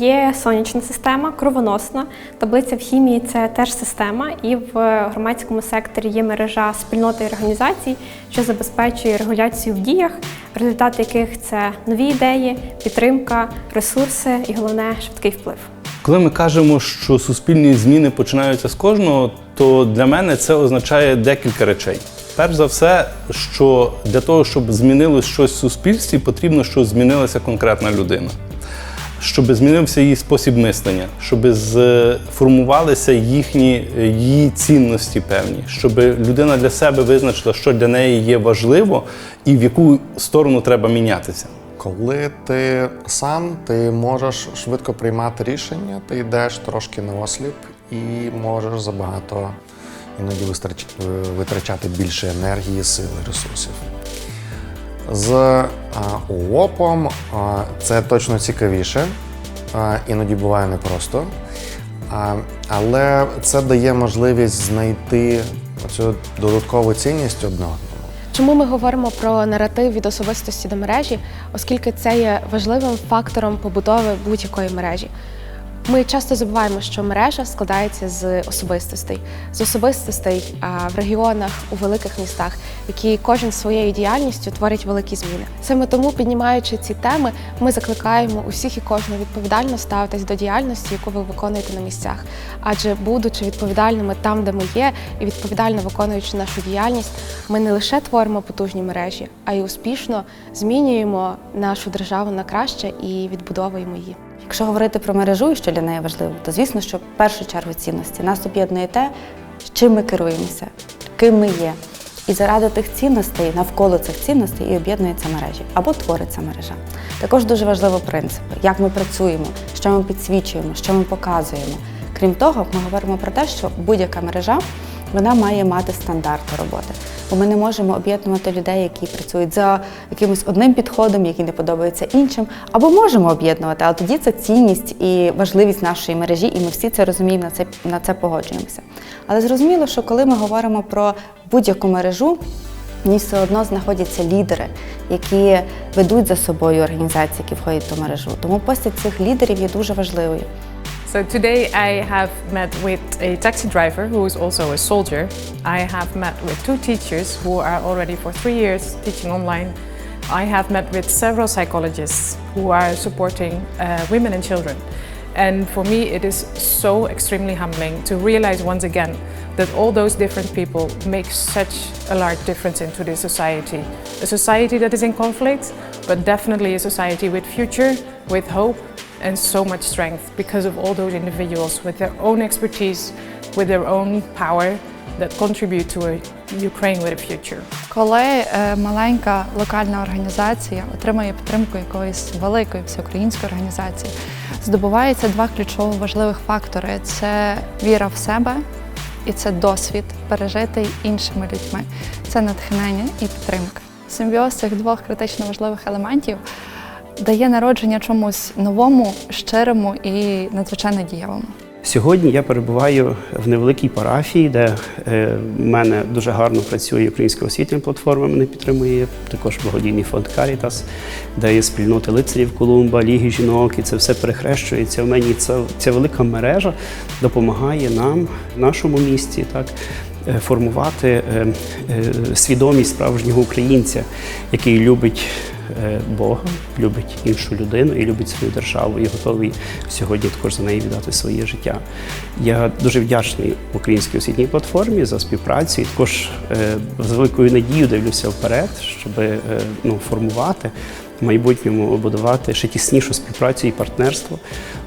Є сонячна система, кровоносна. Таблиця в хімії це теж система, і в громадському секторі є мережа спільноти і організацій, що забезпечує регуляцію в діях, результати яких це нові ідеї, підтримка, ресурси і головне швидкий вплив. Коли ми кажемо, що суспільні зміни починаються з кожного, то для мене це означає декілька речей. Перш за все, що для того, щоб змінилось щось в суспільстві, потрібно, щоб змінилася конкретна людина, щоб змінився її спосіб мислення, щоб формувалися їхні її цінності певні, щоб людина для себе визначила, що для неї є важливо і в яку сторону треба мінятися. Коли ти сам, ти можеш швидко приймати рішення, ти йдеш трошки на осліп і можеш забагато іноді витрачати більше енергії, сили, ресурсів. З а, УОПом це точно цікавіше, іноді буває непросто. Але це дає можливість знайти цю додаткову цінність одного. Чому ми говоримо про наратив від особистості до мережі, оскільки це є важливим фактором побудови будь-якої мережі. Ми часто забуваємо, що мережа складається з особистостей, з особистостей в регіонах, у великих містах, які кожен своєю діяльністю творить великі зміни. Саме тому, піднімаючи ці теми, ми закликаємо усіх і кожного відповідально ставитись до діяльності, яку ви виконуєте на місцях. Адже, будучи відповідальними там, де ми є, і відповідально виконуючи нашу діяльність, ми не лише творимо потужні мережі, а й успішно змінюємо нашу державу на краще і відбудовуємо її. Якщо говорити про мережу і що для неї важливо, то звісно, що в першу чергу цінності нас об'єднує те, чим ми керуємося, ким ми є. І заради тих цінностей, навколо цих цінностей і об'єднується мережі або твориться мережа. Також дуже важливо принципи, як ми працюємо, що ми підсвічуємо, що ми показуємо. Крім того, ми говоримо про те, що будь-яка мережа вона має мати стандарти роботи. Бо ми не можемо об'єднувати людей, які працюють за якимось одним підходом, який не подобається іншим, або можемо об'єднувати, але тоді це цінність і важливість нашої мережі, і ми всі це розуміємо, на це, на це погоджуємося. Але зрозуміло, що коли ми говоримо про будь-яку мережу, в ній все одно знаходяться лідери, які ведуть за собою організації, які входять ту мережу. Тому постать цих лідерів є дуже важливою. So today I have met with a taxi driver who is also a soldier. I have met with two teachers who are already for three years teaching online. I have met with several psychologists who are supporting uh, women and children. And for me, it is so extremely humbling to realize once again that all those different people make such a large difference into this society. A society that is in conflict, but definitely a society with future, with hope, and so much strength because of all those individuals with their own expertise, with their own power that contribute to a Ukraine with a future. Коли е, маленька локальна організація отримує підтримку якоїсь великої всеукраїнської організації, здобувається два ключово важливих фактори: це віра в себе і це досвід пережитий іншими людьми. Це натхнення і підтримка. Симбіоз цих двох критично важливих елементів дає народження чомусь новому, щирому і надзвичайно дієвому. Сьогодні я перебуваю в невеликій парафії, де е, в мене дуже гарно працює українська освітня платформа. Мене підтримує також благодійний фонд Карітас, де є спільноти лицарів Колумба, Ліги жінок, і це все перехрещується. В мені ця, ця велика мережа допомагає нам в нашому місті так. е, Формувати е, свідомість справжнього українця, який любить Бога, любить іншу людину і любить свою державу, і готовий сьогодні також за неї віддати своє життя. Я дуже вдячний українській освітній платформі за співпрацю і також е, з великою надією дивлюся вперед, щоб е, ну, формувати. В майбутньому будувати ще тіснішу співпрацю і партнерство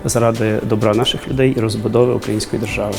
заради добра наших людей і розбудови української держави.